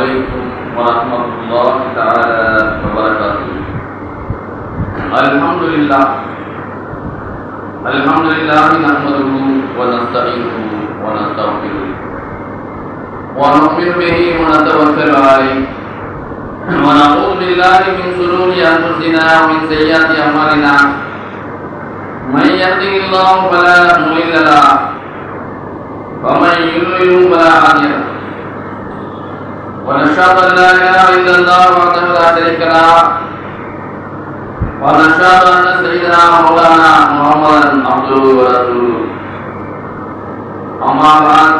عليكم ورحمة الله تعالى وبركاته الحمد لله الحمد لله نحمده ونستعينه ونستغفره ونؤمن به ونتوكل عليه ونعوذ بالله من شرور انفسنا ومن سيئات اعمالنا من يهده الله فلا مضل له ومن يضلل فلا هادي له ونشهد ان لا إله إلا الله وحده لا شريك له. ونشهد أن سيدنا مولانا محمدا عبده ورسوله. أما بعد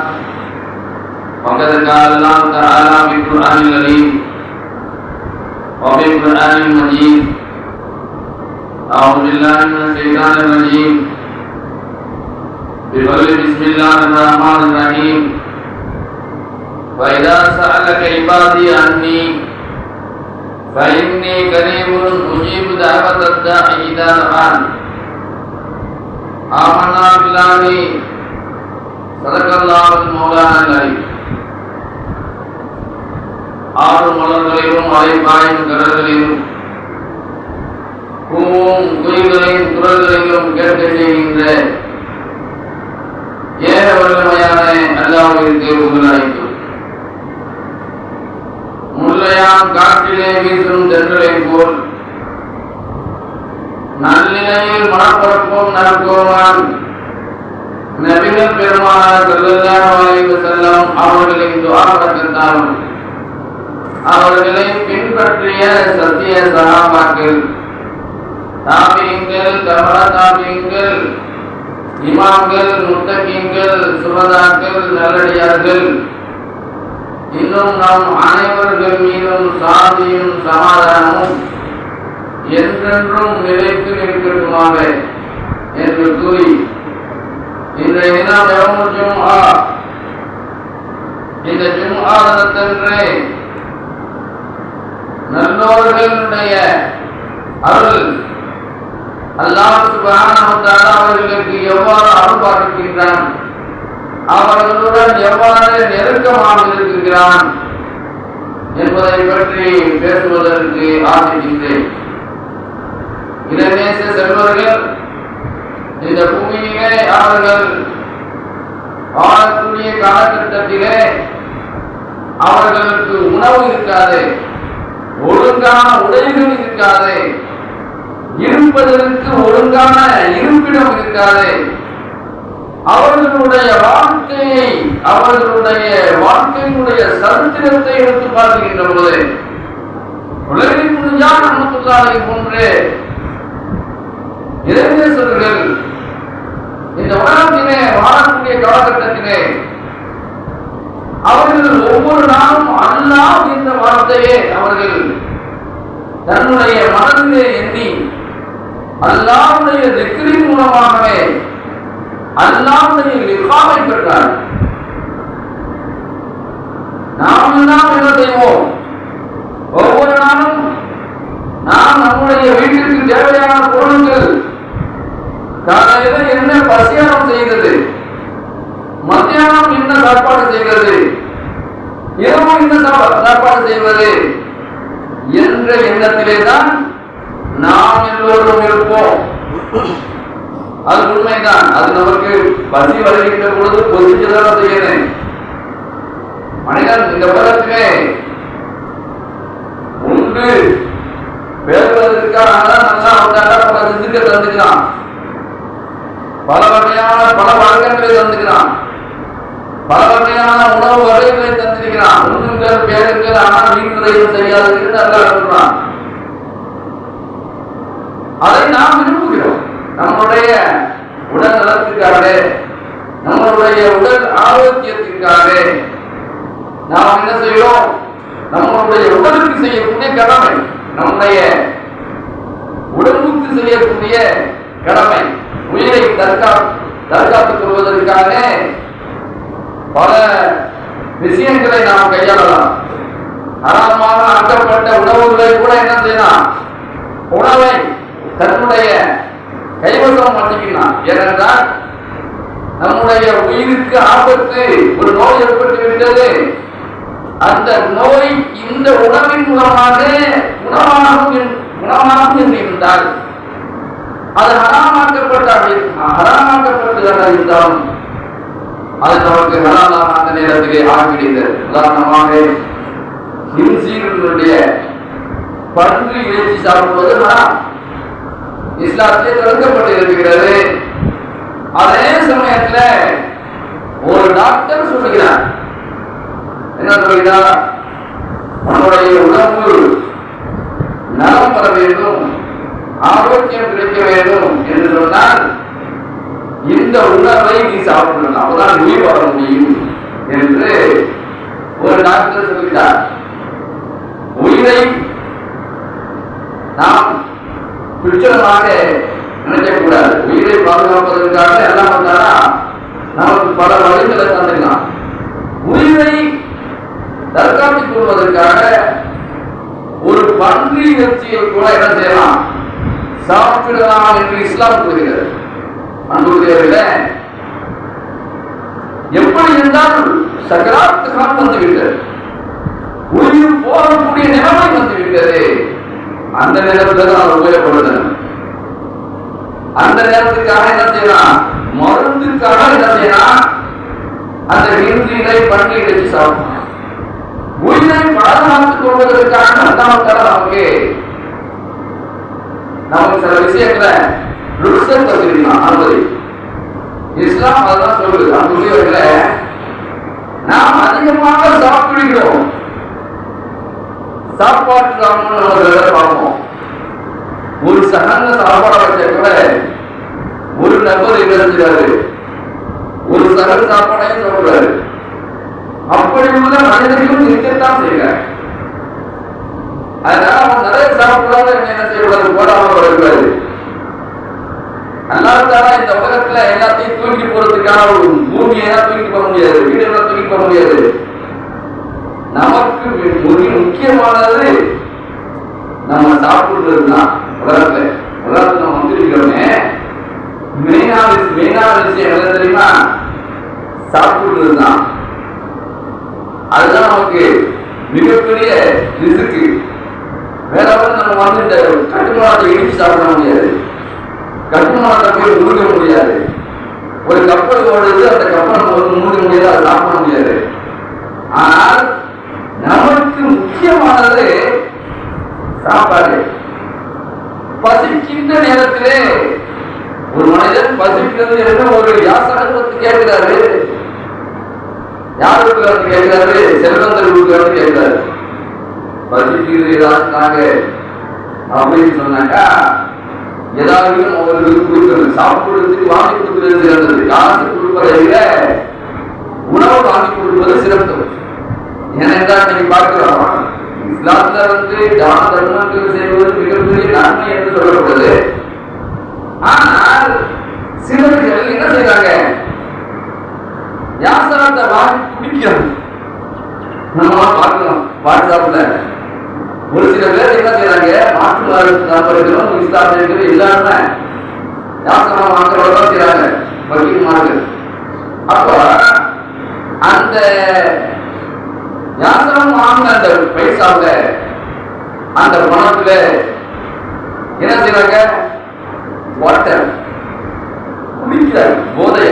فقد قال الله تعالى في القرآن الكريم وفي القرآن المجيد أعوذ بالله من الشيطان الرجيم. بقول بسم الله الرحمن الرحيم. وإذا سألك عبادي عني فإني قريب أجيب دعوة الداعي إذا دعان آمنا بالله صدق الله المولانا العليم ஆறு மலர்களிலும் அலைப்பாயும் கடல்களிலும் பூவும் குயில்களையும் குரல்களையும் கேட்க செய்கின்ற ஏக வல்லமையான அல்லாவிற்கு உங்கள் அழைப்பு முல்லையாம் காற்றிலே வீசும் தென்றலை போல். நல்நிலையில் மனப்பரப்பும் நற்கோமான் நபிகள் பெருமானார் செல்லல்லாஹு செல்லம் அவர்களின் துவாரக்கத்தாலும் அவர்களை பின்பற்றிய சத்திய சகாபாக்கள் தாபியங்கள் கமல தாபியங்கள் இமாம்கள் முத்தகீங்கள் சுபதாக்கள் நல்லடியார்கள் இன்னும் நம் அனைவர்கள் மீதும் சாந்தியும் சமாதானமும் என்றென்றும் நிலைத்து நிற்கட்டுமாக என்று கூறி இந்த இனம் எவமும் ஜும்ஆ. இந்த ஜும்ஆ தினத்தன்றே நல்லோர்களுடைய அருள் அல்லாவுக்கு சுப்ஹானஹு அவர்களுக்கு எவ்வாறு அருள் பார்க்கின்றான் அவர்களுடன் எவ்வாறு நெருக்கமாக இருக்கிறான் என்பதை பற்றி பேசுவதற்கு ஆசிக்கின்றேன் இளநேச செல்வர்கள் இந்த பூமியிலே அவர்கள் வாழக்கூடிய காலகட்டத்திலே அவர்களுக்கு உணவு இருக்காது ஒழுங்கான உடைகள் இருக்காது இருப்பதற்கு ஒழுங்கான இருப்பிடம் இருக்காது. அவர்களுடைய வாழ்க்கையை அவர்களுடைய வாழ்க்கையினுடைய சரித்திரத்தை எடுத்து பார்க்கின்ற போது உலகின் முடிஞ்சால் நமக்குள்ளாரை போன்று இளைஞர்கள் இந்த உலகத்திலே வாழக்கூடிய காலகட்டத்திலே அவர்கள் ஒவ்வொரு நாளும் அல்லாஹ் இந்த வார்த்தையே அவர்கள் தன்னுடைய மனதிலே எண்ணி அல்லாவுடைய திக்கிரின் மூலமாகவே அல்லாவுடைய லிஃபாவை பெற்றார். நாம் எல்லாம் என்ன செய்வோம்? ஒவ்வொரு நாளும் நாம் நம்முடைய வீட்டிற்கு தேவையான பொருள்கள் காலையில என்ன பசியாரம் செய்கிறது? மத்தியானம் என்ன சாப்பாடு செய்கிறது? இரவு என்ன சாப்பாடு செய்வது? என்ற எண்ணத்திலே தான் நாம் எல்லோரும் இருப்போம். அது உண்மைதான். அது நமக்கு பசி வருகின்ற பொழுது பொசிச்சுதான் செய்யணும். மனிதன் இந்த உலகத்திலே உண்டு. பேசுவதற்காக நல்லா வந்தாங்க பல சிந்துக்க தந்துக்கிறான். பல வகையான பல வழக்கங்களை தந்துக்கிறான். பல வகையான உணவு வகைகளை தந்திருக்கிறான். உண்ணுங்கள் பேருங்கள் ஆனால் வீட்டுரையும் செய்யாதீர்கள் நல்லா சொல்றான். அதை நாம் நம்முடைய உடல் நலத்திற்காக நம்மளுடைய உடல் ஆரோக்கியத்திற்காக நாம் என்ன செய்யும் நம்மளுடைய உடலுக்கு செய்யக்கூடிய கடமை நம்முடைய உடம்புக்கு செய்யக்கூடிய கடமை உயிரை தற்கா தற்காத்துக் கொள்வதற்காக பல விஷயங்களை நாம் கையாளலாம். அறமாக ஆக்கப்பட்ட உணவுகளை கூட என்ன செய்யலாம்? உணவை தன்னுடைய கைவசம் பண்ணிக்கலாம் ஏனென்றால் நம்முடைய உயிருக்கு ஆபத்து ஒரு நோய் ஏற்பட்டு விட்டது. அந்த நோய் இந்த உணவின் மூலமாக குணமாகும் குணமாகும் என்று இருந்தால் அது ஹராமாக்கப்பட்டாக ஹராமாக்கப்பட்டதாக இருந்தாலும் அது நமக்கு ஹலாலான அந்த நேரத்திலே ஆகிவிடுகிறது. உதாரணமாக ஹிம்சீர்களுடைய பன்று இறைச்சி சாப்பிடுவது ஹராம். இஸ்லாத்திலே தடுக்கப்பட்டு இருக்கிறது. அதே சமயத்துல ஒரு டாக்டர் சொல்லுகிறார். என்ன சொல்லுகிறார் உன்னுடைய உணவு நலம் பெற வேண்டும் ஆரோக்கியம் கிடைக்க வேண்டும் என்று சொன்னால் இந்த உணவை நீ சாப்பிடணும். அப்பதான் நீ வர முடியும் என்று ஒரு டாக்டர் சொல்லுகிறார். உயிரை நாம் துச்சமாக நினைக்கக்கூடாது. உயிரை பாதுகாப்பதற்காக எல்லாம் வந்தாரா? நமக்கு பல வழிகளை தந்துடலாம் உயிரை தற்காத்துக் கொள்வதற்காக ஒரு பன்றி இறைச்சியை கூட என்ன செய்யலாம்? சாப்பிடலாம் என்று இஸ்லாம் கூறுகிறது. அன்புடையவர்களே எப்படி இருந்தால் சக்கராத்து காலம் வந்துவிட்டது. உயிர் போகக்கூடிய நிலைமை வந்துவிட்டது. அந்த நேரத்துல தான் உபயோகப்படுதல் அந்த நேரத்துக்காக என்ன செய்யலாம் மருந்துக்காக என்ன செய்யலாம் அந்த இன்றினை பண்ணி வச்சு சாப்பிடலாம் உயிரை பாதுகாத்துக் கொள்வதற்காக அல்லாமத்தால நமக்கு நமக்கு சில விஷயங்களை ருசம் தந்திருக்கலாம் அனுமதி இஸ்லாம் அதெல்லாம் சொல்லுது அந்த உயிர்களை நாம் அதிகமாக சாப்பிடுகிறோம். சாப்பாட்டு ராமன் நம்ம வேலை பார்ப்போம். ஒரு சகன சாப்பாடு வச்ச கூட ஒரு நபர் இழந்துறாரு ஒரு சகல் சாப்பாடையும் சொல்றாரு அப்படி உள்ள மனிதர்களும் இருக்கத்தான் செய்கிறார் அதனால அவன் நிறைய சாப்பிடாத என்ன செய்யக்கூடாது போடாம வருகிறாரு அல்லாத்தால இந்த உலகத்துல எல்லாத்தையும் தூக்கி போறதுக்கான ஒரு பூமியை தூக்கி போக முடியாது வீடுகளை தூக்கி போக முடியாது. நமக்கு மிக முக்கியமானது நம்ம சாப்பிடுறது தான் உலகத்துல உலகத்துல நம்ம வந்திருக்கிறோமே. மெயினான மெயினான விஷயம் என்ன தெரியுமா? சாப்பிடுறது தான் அதுதான் நமக்கு மிகப்பெரிய ரிசுக்கு வேற நம்ம வந்து இந்த கட்டுமானத்தை இடிச்சு சாப்பிட முடியாது. கட்டுமானத்தை போய் முழுக முடியாது. ஒரு கப்பல் ஓடுது அந்த கப்பல் நம்ம முழுக முடியாது அதை சாப்பிட முடியாது. ஆனால் நமக்கு முக்கியமானது சாப்பாடு. பசிக்கின்ற நேரத்திலே ஒரு மனிதன் பசிக்கிறது என்று ஒரு யாசகத்தை கேட்கிறாரு. யார் வீட்டுல வந்து கேட்கிறாரு? செல்வந்தர் வீட்டுல வந்து கேட்கிறாரு. பசிக்கிறது நாங்க அப்படின்னு சொன்னாக்கா ஏதாவது அவர்களுக்கு கொடுக்கறது. சாப்பிடுறதுக்கு வாங்கி கொடுக்கிறது சிறந்தது. காசு கொடுப்பதை விட உணவு வாங்கி கொடுப்பது சிறந்தது. ஏனென்றால் நீங்க பார்க்கிறோம் இஸ்லாத்துல வந்து தான தர்மங்கள் செய்வது மிகப்பெரிய நன்மை என்று சொல்லப்படுது ஆனால் சிலர்கள் என்ன செய்யறாங்க யாசனத்தை வாங்கி குடிக்கிறது நம்ம பார்க்கலாம் வாட்ஸ்அப்ல. ஒரு சில பேர் என்ன செய்யறாங்க மாற்று மதத்து நபர்களும் இஸ்லாமியர்களும் எல்லாருமே. யாசனம் வாங்குறவங்க செய்றாங்க வக்கீல்மார்கள். அப்போ அந்த யாசனம் வாங்கின அந்த பைசாவுல அந்த பணத்துல என்ன செய்றாங்க? வாட்டர் குடிக்கிறார் போதை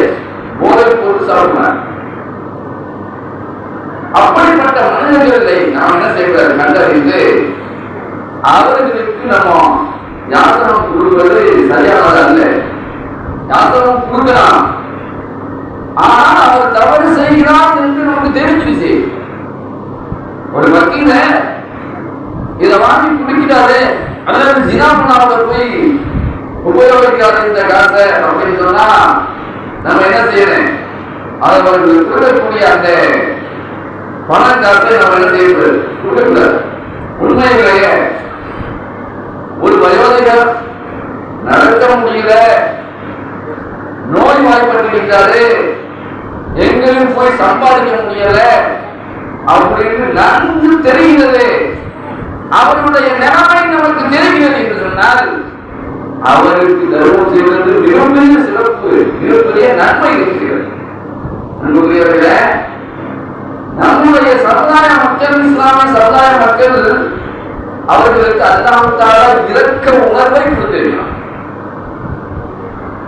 போதை போட்டு சாப்பிடுறாங்க அப்படிப்பட்ட மனிதர்களை நாம் என்ன செய்யக்கூடாது? கண்டறிந்து அவர்களுக்கு நம்ம யாசனம் கொடுப்பது சரியானது அல்ல யாசனம் கொடுக்கலாம் ஆனால் அவர் தவறு செய்கிறார் என்று நமக்கு தெரிஞ்சிருச்சு ஒரு வக்கீல இத வாங்கி குடிக்கிறாரு அல்லது ஜினா பண்ணாமல் போய் உபயோகிக்காத இந்த காசை அப்படின்னு சொன்னா நம்ம என்ன செய்யணும் அதை அவர்களுக்கு கொடுக்கக்கூடிய அந்த பணம் காசை நம்ம என்ன செய்யக்கூடாது கொடுக்கக்கூடாது உண்மையிலேயே ஒரு வயோதிகர் நடக்க முடியல நோய் வாய்ப்பட்டிருக்காரு எங்கேயும் போய் சம்பாதிக்க முடியல அப்படின்னு நன்கு தெரிகிறது அவருடைய நிலைமை நமக்கு தெரிகிறது என்று சொன்னால் அவருக்கு தர்மம் செய்வது மிகப்பெரிய சிறப்பு மிகப்பெரிய நன்மை இருக்கிறது அன்புக்குரியவர்களே நம்முடைய சமுதாய மக்கள் இஸ்லாமிய சமுதாய மக்கள் அவர்களுக்கு அல்லாமத்தால இறக்க உணர்வை கொடுத்திருக்கிறான்.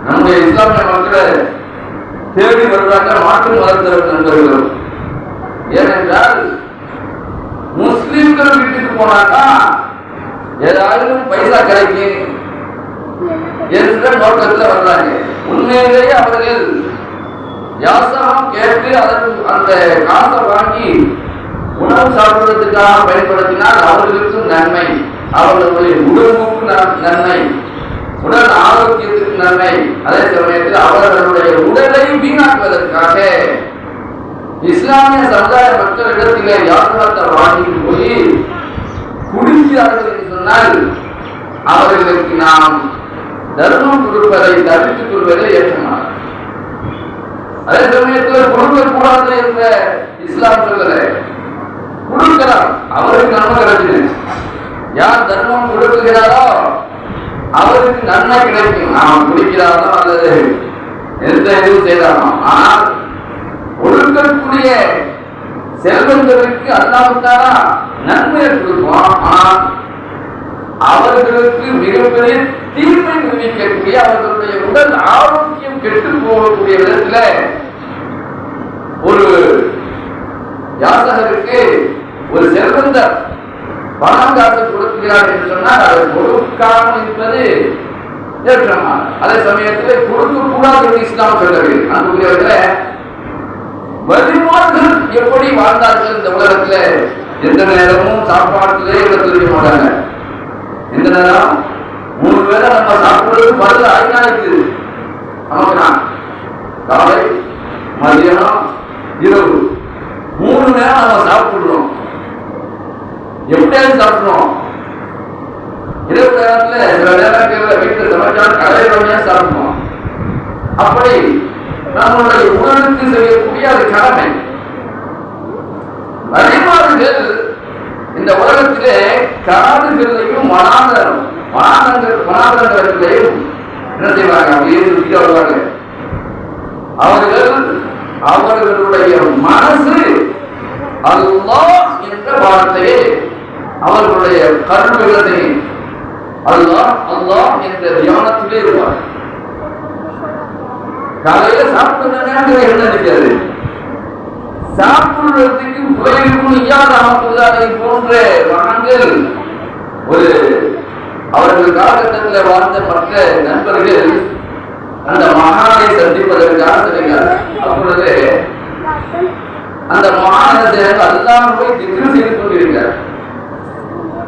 நம்முடைய இஸ்லாமிய மக்களை தேடி வருவாங்க மாற்று மதத்தவர் நண்பர்களும். ஏனென்றால் முஸ்லிம்கள் வீட்டுக்கு போனாக்கா ஏதாவது பைசா கிடைக்கும் என்ற நோக்கத்தில் வர்றாங்க. உண்மையிலேயே அவர்கள் யாசகம் கேட்டு அதற்கு அந்த காசை வாங்கி உணவு சாப்பிடுவதற்காக பயன்படுத்தினால் அவர்களுக்கும் நன்மை. அவர்களுடைய உணவுக்கும் நன்மை. உடல் ஆரோக்கியத்துக்கு நன்மை. அதே சமயத்தில் அவர்களுடைய உடலை வீணாக்குவதற்காக. இஸ்லாமிய சமுதாய மக்களிடத்திலே யாத்திரத்தை வாங்கிட்டு போய் குடிக்கிறார்கள் என்று சொன்னால் அவர்களுக்கு நாம் தர்மம் கொடுப்பதை தவிர்த்துக் கொள்வதை ஏற்றமாக அதே சமயத்தில் கொடுக்க கூடாது என்ற இஸ்லாம் சொல்லலை கொடுக்கிறார் அவருக்கு நன்மை கிடைக்குது. யார் தர்மம் கொடுக்குகிறாரோ அவருக்கு நன்மை கிடைக்கும். அவன் குடிக்கிறாரோ அல்லது எந்த இதுவும் செய்தாரோ ஆனால் கொடுக்கக்கூடிய செல்வந்தருக்கு அல்லாவிட்டாரா நன்மையை கொடுப்போம். ஆனால் அவர்களுக்கு மிகப்பெரிய தீர்மை விதிக்கக்கூடிய அவர்களுடைய உடல் ஆரோக்கியம் கெட்டு போகக்கூடிய விதத்துல ஒரு யாசகருக்கு ஒரு சிறந்த பணம் காத்து கொடுக்கிறார் என்று சொன்னால் அதை கொடுக்காமல் இருப்பது ஏற்றமா? அதே சமயத்தில் கொடுக்க கூடாது என்று இஸ்லாம் சொல்லவில்லை. அன்புக்குரியவர்களே வலிமார்கள் எப்படி வாழ்ந்தார்கள் இந்த உலகத்துல? எந்த நேரமும் சாப்பாட்டிலே இருக்க மாட்டாங்க எந்த நேரம்? மூணு பேரை நம்ம சாப்பிடுறது பதில் ஆயினா இருக்குது. நமக்கு நான் காலை மதியானம் இரவு. மூணு நேரம் நம்ம சாப்பிடுறோம் எப்படியாவது சாப்பிடுறோம் இரவு நேரத்துல சில நேரங்கள்ல வீட்டுல சமைச்சாலும் கடையில் வழியா சாப்பிடுவோம் அப்படி நம்மளுடைய உணவுக்கு செய்யக்கூடிய அது கடமை. வழிபாடுகள் இந்த உலகத்திலே காடுகளிலையும் வனாந்தரம். வனாந்தங்கள் வனாந்தரங்களிலேயும் என்ன செய்வாங்க அப்படியே சுற்றி வருவாங்க அவர்கள் அவர்களுடைய மனசு அல்லாஹ் என்ற வார்த்தையை அவர்களுடைய கருவிகளை அல்லாஹ் அல்லாஹ் என்ற தியானத்திலே இருப்பார் காலையில சாப்பிட்டு என்ன நினைக்காது சாப்பிடுறதுக்கு புயலுக்கும் ஐயாதாமத்துள்ளாரை போன்ற மகன்கள் ஒரு அவர்கள் காலகட்டத்தில் வாழ்ந்த மற்ற நண்பர்கள் அந்த மகானை சந்திப்பதற்காக சொல்லுங்கள் அப்பொழுது அந்த மகானத்தை அல்லாஹ் போய் திக்ரு செய்து கொண்டிருக்கிறார்.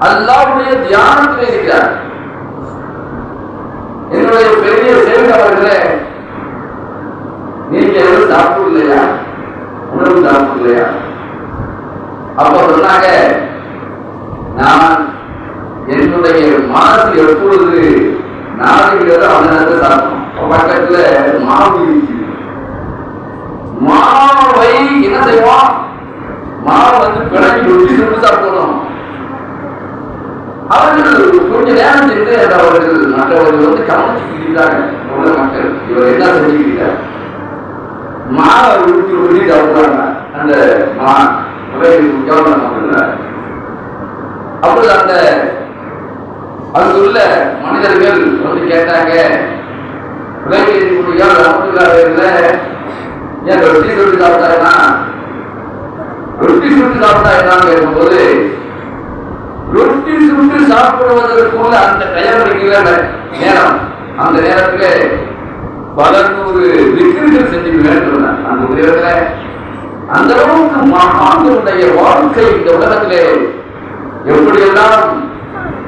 அல்லாவுடைய தியானத்தில் இருக்கிறார். என்னுடைய பெரிய சேவை நீங்க எதுவும் சாப்பிடலையா? உணவு சாப்பிடலையா? அப்ப சொன்னாங்க நான் என்னுடைய மனசு எப்பொழுது நாளைக்கு அந்த சாப்பிடும் பக்கத்துல மாவு மாவை என்ன செய்வோம் மாவை வந்து பிணைஞ்சு ஒட்டி திரும்ப சாப்பிடணும். அவர்கள் கொஞ்ச நேரம் சென்று அந்த அவர்கள் மற்றவர்கள் வந்து கவனிச்சுக்கிறாங்க உள்ள மக்கள் இவர் என்ன செஞ்சுக்கிறார் மாவை உருட்டி உருட்டி சாப்பிடுறாங்க அந்த மா கவனம் மக்கள் அப்பொழுது அந்த அங்கு உள்ள மனிதர்கள் வந்து கேட்டாங்க உலகில் அமர்ந்துள்ளார்கள் ஏன் ரொட்டி சுட்டு சாப்பிட்டாங்கன்னா ரொட்டி சுட்டு சாப்பிட்டா என்னன்னு கேட்கும்போது ரொட்டி சுட்டு சாப்பிடுவதற்குள்ள அந்த டயம் இருக்குல்ல நேரம் அந்த நேரத்துல பல நூறு விக்கிரிகள் செஞ்சு வேண்டும் அந்த உதயத்துல அந்த அளவுக்கு மகான்களுடைய வாழ்க்கை இந்த உலகத்திலே எப்படியெல்லாம்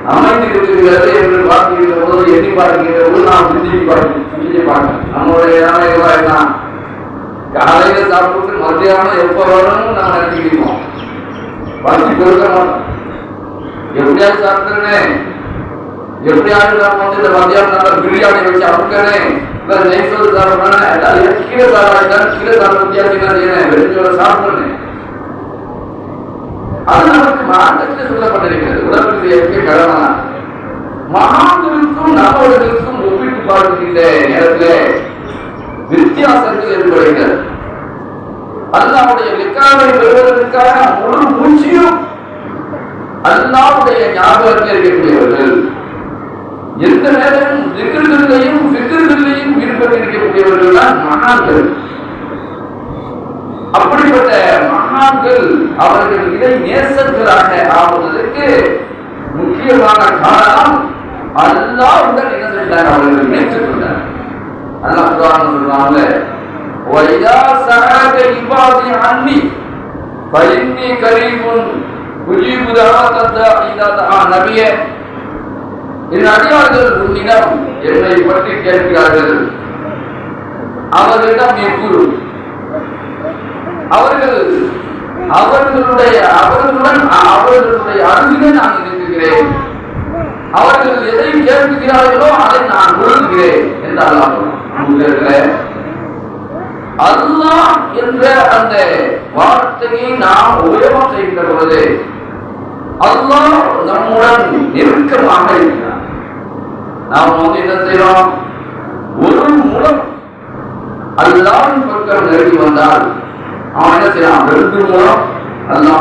அமைந்திருக்கிறது என்று பார்க்கின்ற போது எண்ணி பார்க்கின்ற போது நாம் சிந்திச்சு பார்க்க சிந்திச்சு பார்க்கணும் நம்மளுடைய நிலைமை என்ன காலையில சாப்பிட்டு மத்தியானம் எப்ப வரணும்னு நம்ம நினைச்சுக்கிட்டோம் பசி கொடுக்க மாட்டோம் எப்படியாவது சாப்பிட்டுறேன் எப்படியாவது நான் வந்து இந்த மத்தியானம் நல்லா பிரியாணி வச்சு அமுக்கனே இல்ல நெய் சோறு சாப்பிட வித்தியாசம் அது நமக்கு சொல்லப்பட்டிருக்கிறது. எப்படி ஒப்பிட்டு பார்க்கின்ற நேரத்தில். அல்லாவுடைய பெறுவதற்காக முழு மூச்சியும் அல்லாவுடைய ஞாபகத்தில் இருக்கக்கூடியவர்கள். எந்த நேரமும் திக்கர்களிலையும் பிக்கர்களிலையும் ஈடுபட்டிருக்கக்கூடியவர்கள் தான் மகான்கள். அப்படிப்பட்ட மகான்கள் அவர்கள் இதை நேசர்களாக ஆவதற்கு முக்கியமான காரணம் அல்லாவுடன் என்ன செஞ்சாங்க அவர்கள் நேற்றுக் கொண்டார் அல்லாஹ் குர்ஆன் சொல்றாங்க وَإِذَا سَأَلَكَ عِبَادِي عَنِّي فَإِنِّي قَرِيبٌ أُجِيبُ دَعْوَةَ الدَّاعِ إِذَا دَعَانِ நபியே என் அடியார்கள் உன்னிடம் என்னை பற்றி கேட்கிறார்கள் அவர்களிடம் நீ கூறு அவர்கள் அவர்களுடைய அவர்களுடன் அவர்களுடைய அருகிலே நான் இருக்கிறேன் அவர்கள் எதை கேட்கிறார்களோ அதை நான் கொடுக்கிறேன் என்று அல்லா என்ற அந்த வார்த்தையை நாம் உபயோகம் செய்கிற பொழுது அல்லாஹ் நம்முடன் நெருக்கமாக இருக்கிறார் நாம் வந்து என்ன செய்யறோம் ஒரு மூலம் அல்லாவின் பக்கம் நெருங்கி வந்தால் அவன் என்ன செய்யறான் ரெண்டு மூலம் அல்லா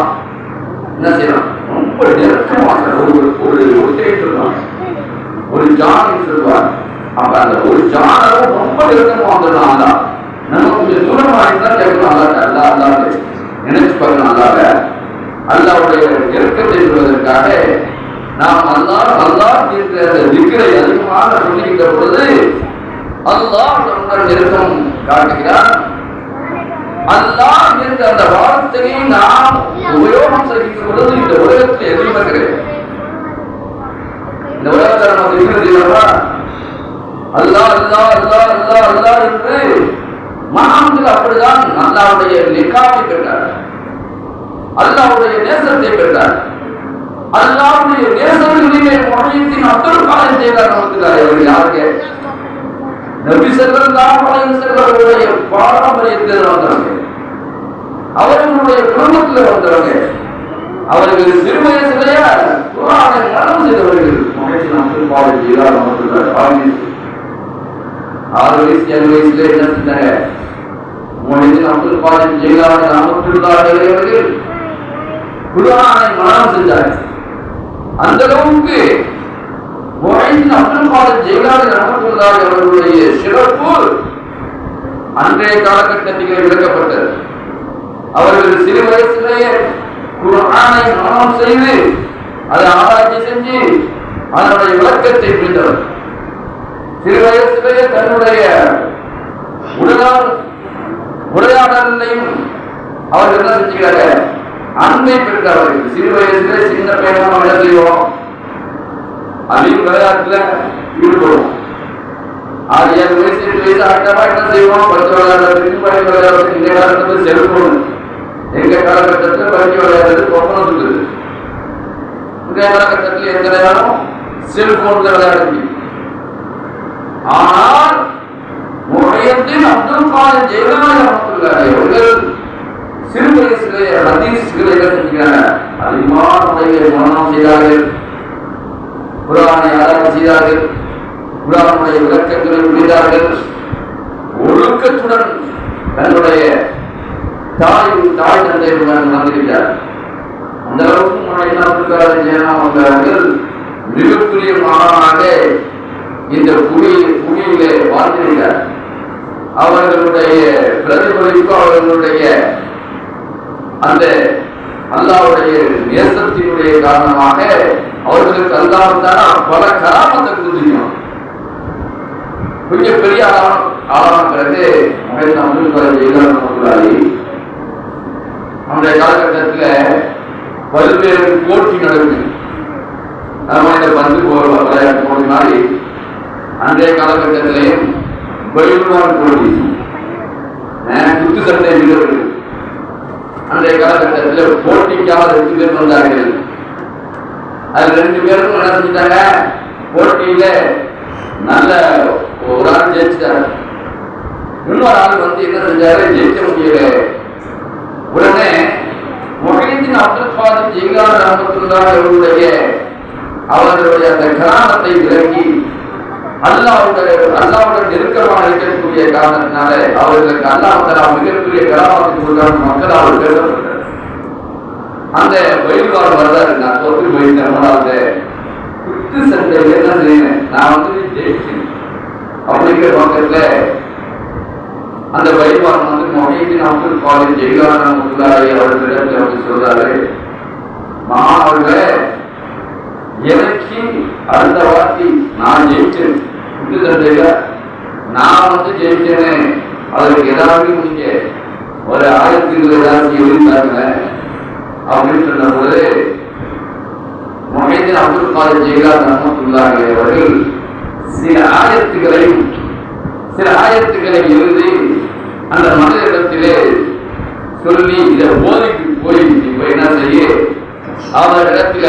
என்ன செய்யறான் ரொம்ப நெருக்கமாக ஒரு ஒரு ஒற்றை சொல்லுவான். ஒரு ஜானை சொல்லுவார் அப்ப அந்த ஒரு ஜானரும் ரொம்ப நெருக்கமாக வந்துடுறான் நம்ம கொஞ்சம் தூரமா இருந்தா கேட்கணும் அல்லாட்ட அல்லா அல்லாட்டு நினைச்சு பார்க்கணும் அல்லாத அல்லாவுடைய நெருக்கத்தை சொல்வதற்காக நாம் அல்லாஹ் அல்லாஹ் என்ற அந்த திக்கரை அதிகமாக சொல்லிக்கிட்ட பொழுது அல்லாஹ் நம்முடன் நெருக்கம் காட்டுகிறார். அல்லாஹ் என்ற அந்த வார்த்தையை நாம் உபயோகம் செய்கின்ற பொழுது இந்த உலகத்தில் எதுவுமே கிடையாது இந்த உலகத்தில் நம்ம இருக்கிறது இல்லவா? அல்லாஹ் அல்லாஹ் அல்லாஹ் அல்லாஹ் அல்லாஹ் என்று மகான்கள் அப்படிதான் அல்லாவுடைய லிக்காவை பெற்றார். அல்லாவுடைய நேசத்தை பெற்றார். அல்லாவுடைய நேசர்களிலே முறையத்தின் அப்துல் காலம் செய்தார் நமக்கு அவர் யாருக்கு? நபி செல்வன் அலைஹி செல்வர்களுடைய பாரம்பரியத்தில் வந்தவங்க. அவர்களுடைய குடும்பத்தில் வந்தவங்க. அவர்கள் சிறு வயசுலயே குர்ஆனை மனம் செய்தவர்கள். முஹம்மது அப்துல் காலம் ஜீலான் ஆறு வயசு ஏழு வயசுல என்ன செஞ்சாங்க முஹம்மது அப்துல் காலம் ஜீலான் அவர்கள் குர்ஆனை மனம் செஞ்சாங்க. அந்த அளவுக்கு முஹைதீன் அப்துல் காதர் ஜெயலலிதா ரஹமத்துல்லாஹி அவர்களுடைய சிறப்பு அன்றைய காலகட்டத்திலே விளக்கப்பட்டது. அவர்கள் சிறு வயசிலேயே குர்ஆனை மனம் செய்து அதை ஆராய்ச்சி செஞ்சு அதனுடைய விளக்கத்தை புரிந்தவர். சிறு வயசிலேயே தன்னுடைய உடலால் உரையாடலையும் அவர் என்ன செஞ்சுக்கிறாங்க அன்பை பெற்றார்கள் சிறு வயசுல சின்ன பையனா நம்ம என்ன செய்வோம் அதிகம் விளையாட்டுல ஈடுபடுவோம் ஆறு ஏழு வயசு எட்டு வயசு ஆட்டமா என்ன செய்வோம்? பத்து விளையாடுறது படி விளையாடுறது இந்த காலத்துல செல்போன் எங்க காலகட்டத்தில் பறிச்சு விளையாடுறது பொம்மனம் சொல்லுது இந்த காலகட்டத்தில் எந்த நேரம் செல்போன்ல விளையாட முடியும். ஆனால் முறையத்தின் அப்துல் காலம் ஜெயலலிதா அவர்கள் சிறு வயசுல ஹதீஸ்களை என்ன செஞ்சுக்கிறாங்க அதிகமான முறைகளை செய்தார்கள். குரானை ஆராய்ச்சி செய்தார்கள். குரானுடைய விளக்கங்களை புரிந்தார்கள் ஒழுக்கத்துடன் தன்னுடைய தாய் தாய் தந்தையுடன் வந்திருக்கிறார். அந்த அளவுக்கு முறையில் அவர்கள் மிகப்பெரிய மாணவனாக இந்த புவி புவியிலே வாழ்ந்திருக்கிறார் அவர்களுடைய பிரதிபலிப்பு அவர்களுடைய அந்த அல்லாவுடைய நேசத்தினுடைய காரணமாக அவர்களுக்கு அல்லாவுத்தான பல கராமத்தை கொடுத்துருக்கோம் கொஞ்சம் பெரிய ஆளான ஆளான பிறகு மகன் அப்துல் கலாம் அந்த காலகட்டத்தில் பல்வேறு போட்டி நடக்குது நம்ம இந்த பந்து போகிற விளையாட்டு போட்டினாலே மாதிரி. அன்றைய காலகட்டத்திலேயும் பயிலுவான் போட்டி அஹ் குத்து சண்டை வீரர்கள் அன்றைய காலகட்டத்தில் போட்டிக்காக ரெண்டு பேர் வந்தார்கள். அது ரெண்டு பேரும் என்ன செஞ்சிட்டாங்க? போட்டியில நல்ல ஒரு ஆள் ஜெயிச்சிட்டாரு இன்னொரு ஆள் வந்து என்ன செஞ்சாரு? ஜெயிக்க முடியல. உடனே மொஹிதீன் அப்துல் காதர் ஜெயிலான் ரஹமத்துல்லாஹி அவர்களுடைய அந்த கிராமத்தை விலக்கி அல்லாவுடைய அல்லாவுடன் நெருக்கமாக இருக்கக்கூடிய காரணத்தினால அவர்களுக்கு அல்லாஹ் மிகப்பெரிய கலாபாத்தி கொடுக்காத மக்கள் அவர் பேசப்பட்டார் அந்த வயல்வார் வர்றாரு நான் தோற்று போயிருந்தேன் மூணாவது குத்து சண்டை என்ன செய்யணும் நான் வந்து ஜெயிச்சேன். அப்படிங்கிற பக்கத்துல அந்த வயல்வார் வந்து மொழியின் அப்துல் காலேஜ் ஜெயிலான உள்ளாரே அவர்களிடத்தில் வந்து சொல்றாரு. மாணவர்களே எனக்கு அடுத்த வாட்டி நான் ஜெயிச்சேன் குத்து சண்டையில நான் வந்து ஜெயிச்சேனே அதற்கு ஏதாவது நீங்க ஒரு ஆயிரத்தி ஏதாவது எழுதிட்டாங்க அப்படின்னு சொன்னபோது முகைதீன் அப்துல் காதர் ஜெயலலிதா ரஹமத்துல்லாஹி அவர்கள் சில ஆயத்துகளையும் சில ஆயத்துக்களை எழுதி அந்த மனிதரிடத்திலே சொல்லி இதை போதைக்கு போய் நீ என்ன செய்ய? அவர் இடத்துல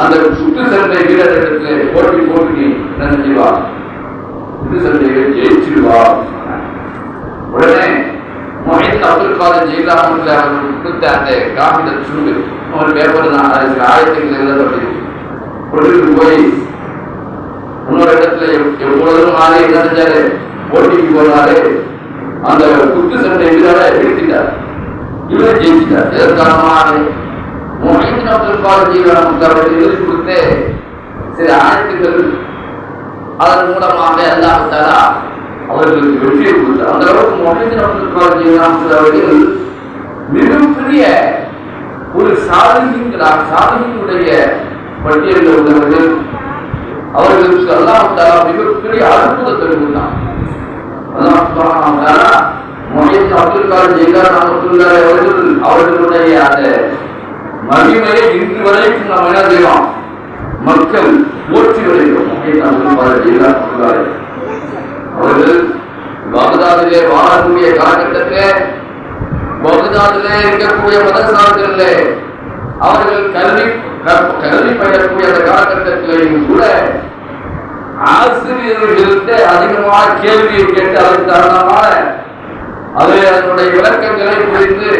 அந்த சுட்டு சண்டை வீரர் இடத்துல போட்டி போட்டு நீ என்ன செஞ்சுவா சுட்டு சண்டையை ஜெயிச்சிடுவா உடனே மொஹித் அப்துல் காதர் ஜெயிலா கொடுத்த அந்த காகித சுண்டு ஒரு பேப்பர் தான் அதுக்கு ஆயிரத்தி எழுதப்பட்டது கொண்டு போய் இன்னொரு இடத்துல எப்~ எப்பொழுதும் ஆளே என்ன செஞ்சாரு போட்டிக்கு போனாரு அந்த குத்து சண்டை வீரரை வீழ்த்திட்டார் இவரை ஜெயிச்சிட்டார். எதற்காரணமாக மொஹித் அப்துல் காதர் ஜெயிலா அவர்கள் எழுதி கொடுத்து சில ஆயத்துக்கள் அதன் மூலமாக எல்லாம் தஆலா அவர்களுக்கு வெற்றியை கொடுத்தார். அந்த அளவுக்கு மொஹிதீன் அப்துல் காதர் ஜீலானி அவர்கள் மிகப்பெரிய ஒரு சாதனைகளாக சாதனையுடைய பட்டியலில் உள்ளவர்கள் அவர்களுக்கு அல்லாஹ் தஆலா மிகப்பெரிய அற்புதத்தை கொடுத்தான் அல்லாஹ் சுப்ஹானஹு வ தஆலா மொஹிதீன் அப்துல் காதர் ஜீலானி அவர்கள் அவர்கள் அவர்களுடைய அந்த மகிமையை இன்று வரைக்கும் நாம் என்ன செய்யலாம் மக்கள் போற்றி வருகிறோம். மொஹிதீன் அப்துல் காதர் ஜீலானி அவர்கள் அவர்கள் பாகதாதிலே வாழக்கூடிய காலகட்டத்திலே பாகதாதிலே இருக்கக்கூடிய மதசாரத்திலே அவர்கள் கல்வி கல்வி பயிலக்கூடிய அந்த காலகட்டத்திலேயும் கூட ஆசிரியர்களுக்கு அதிகமான கேள்வியை கேட்டு அதன் காரணமாக அது அதனுடைய விளக்கங்களை புரிந்து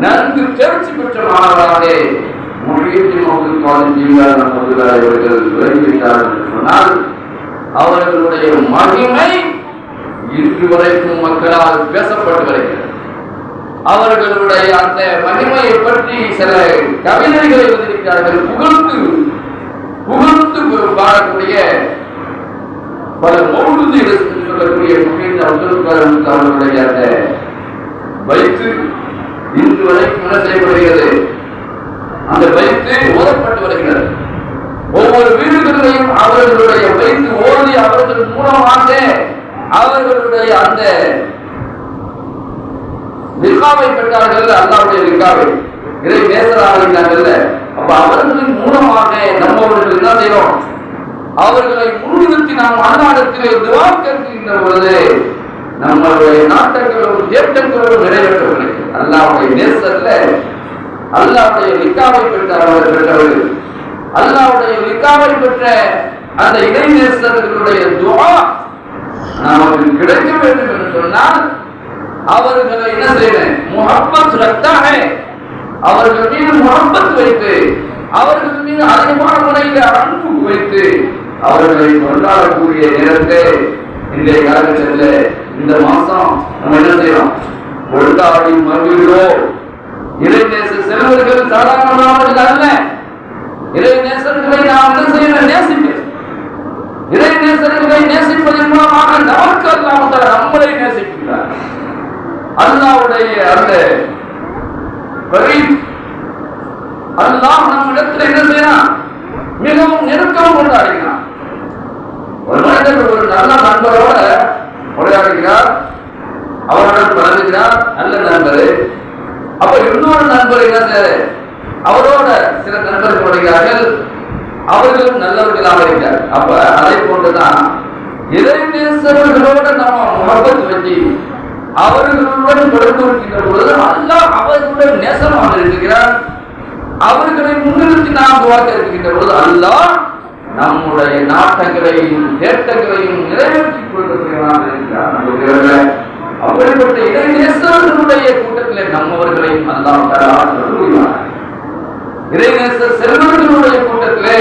நன்கு தேர்ச்சி பெற்ற மாணவர்களே அவர்கள் விளங்கிவிட்டார்கள் சொன்னால் அவர்களுடைய மகிமை இன்று வரைக்கும் மக்களால் பேசப்பட்டு வருகிறது. அவர்களுடைய அந்த மகிமையை பற்றி சில கவிதைகளை எழுதியிருக்கிறார்கள். புகழ்ந்து புகழ்ந்து பாடக்கூடிய பல மௌழுது சொல்லக்கூடிய முக்கிய அப்துல் கலாம் அவர்களுடைய அந்த வைத்து இன்று வரை என்ன செய்யப்படுகிறது அந்த வைத்து ஓதப்பட்டு வருகிறது. ஒவ்வொரு வீடுகளிலையும் அவர்களுடைய வைத்து ஓதி அவர்கள் மூலமாக அவர்களுடைய அந்த லிகாவை பெற்றார்கள் அல்லாவுடைய லிகாவை இதை நேசராகிறாங்கல்ல அப்ப அவர்களின் மூலமாக நம்மவர்கள் என்ன செய்யறோம்? அவர்களை முன்னிறுத்தி நாம் அன்னாடத்திலே துவா கேட்கின்ற பொழுது நம்மளுடைய நாட்டங்களும் தேட்டங்களும் நிறைவேற்றவில்லை. அல்லாவுடைய நேசர்ல அல்லாவுடைய லிக்காவை பெற்றவர்கள் பெற்றவர்கள். அல்லாவுடைய நிக்காவை பெற்ற அந்த இடைநேசர்களுடைய துவா நமக்கு கிடைக்க வேண்டும் என்று சொன்னால் அவர்களை என்ன செய்வேன்? முகப்பத் ரத்தாக அவர்கள் மீது முகப்பத் வைத்து அவர்கள் மீது அதிகமான முறையில் அன்பு வைத்து அவர்களை கொண்டாடக்கூடிய நேரத்தை இன்றைய காலகட்டத்தில் இந்த மாசம் நம்ம என்ன செய்யறோம் கொண்டாடி மகிழ்கிறோம் இளைநேச செல்வர்கள் சாதாரணமானவர்கள் அல்ல. இறைநேசர்களை நாம் என்ன செய்யணும்? நேசிக்கிறோம் இறை நேசர்களை நேசிப்பதன் மூலமாக நமக்கு அல்லாமல் நம்மளை நேசிக்கிறார் அல்லாவுடைய அந்த அல்லாஹ் நம் இடத்துல என்ன செய்யலாம் மிகவும் நெருக்கம் கொண்டாடுகிறான். ஒரு மனிதர் ஒரு நல்ல நண்பரோட உரையாடுகிறார் அவருடன் பழகுகிறார் நல்ல நண்பர். அப்ப இன்னொரு நண்பர் என்ன அவரோட சில நண்பர்கள் உடைகிறார்கள் அவர்களும் நல்லவர்களாக இருக்கிறார். அப்ப அதை போன்றுதான் இறைநேசர்களோட நம்ம முகப்பத் வச்சு அவர்களுடன் தொடர்பு கொள்கின்ற பொழுது அல்லாஹ் அவர்களுடன் நேசமாக இருக்கிறார். அவர்களை முன்னிறுத்தி நாம் துவாக்க இருக்கின்ற பொழுது அல்லாஹ் நம்முடைய நாட்டங்களையும் தேட்டங்களையும் நிறைவேற்றிக் கொள்ளக்கூடியவனாக இருக்கிறார். அப்படிப்பட்ட இறைநேசர்களுடைய கூட்டத்திலே நம்மவர்களையும் அல்லாம் தஆலா தொடர்புகிறார் இறைநேசர் செல்வர்களுடைய கூட்டத்திலே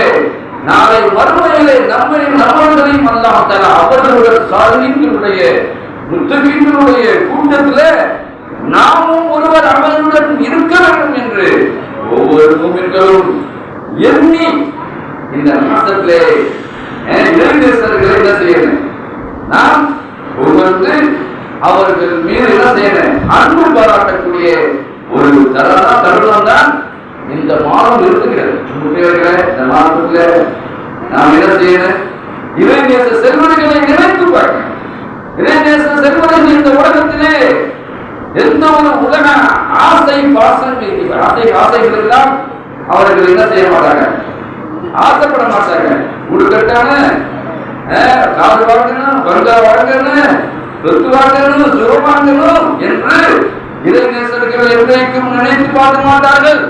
நாளை மறுமையிலே நம்மையும் நம்மளையும் அல்லாம் தர அவர்களுடைய சாதனைகளுடைய முத்தகீன்களுடைய கூட்டத்துல நாமும் ஒருவர் அவர்களுடன் இருக்க வேண்டும் என்று ஒவ்வொரு மூமின்களும் எண்ணி இந்த மாதத்திலே இளைஞர்களை என்ன செய்யணும்? நாம் ஒவ்வொரு அவர்கள் மீது என்ன செய்யணும்? அன்பு பாராட்டக்கூடிய ஒரு தரதா தருணம் தான் இந்த மாதம் இருக்குகிறது இந்த மாதத்துல நாம் என்ன செய்யணும்? இளைஞர் செல்வர்களை நினைத்து பார்க்கணும். செல்வர்கள் இந்த உலகத்திலே எந்த ஒரு உலக ஆசை பாசங்கள் ஆசை ஆசைகள் எல்லாம் அவர்கள் என்ன செய்ய மாட்டாங்க? ஆசைப்பட மாட்டாங்க. உடுக்கட்டான காது வாங்கணும் பங்கா வாங்கணும் சொத்து வாங்கணும் சுரம் வாங்கணும் என்று இளைஞர்கள் என்றைக்கும் நினைத்து பார்க்க மாட்டார்கள்.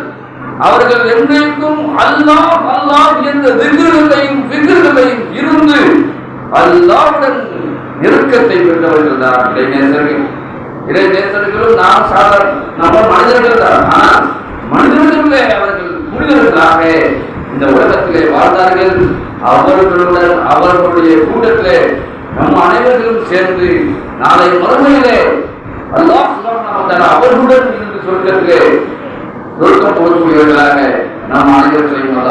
அவர்கள் என்றைக்கும் அல்லாஹ் அல்லாஹ் என்ற திகுகளையும் விகுகளையும் இருந்து அல்லாவுடன் நெருக்கத்தை பெற்றவர்கள் தான் இளைஞர்கள். இளைஞர்களும் நாம் சாதாரண நம்ம மனிதர்கள் தான். ஆனால் மனிதர்களே அவர்கள் புனிதர்களாக இந்த உலகத்திலே வாழ்ந்தார்கள். அவர்களுடன் அவர்களுடைய கூட்டத்திலே நம் அனைவர்களும் சேர்ந்து நாளை மறுமையிலே அல்லாஹ் சுப்ஹானஹு அவர்களுடன் இருந்து சொர்க்கத்திலே சொர்க்கம் போகக்கூடியவர்களாக நம் அனைவர்களையும் அந்த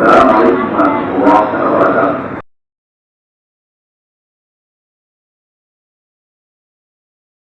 السلام عليكم ورحمة الله وبركاته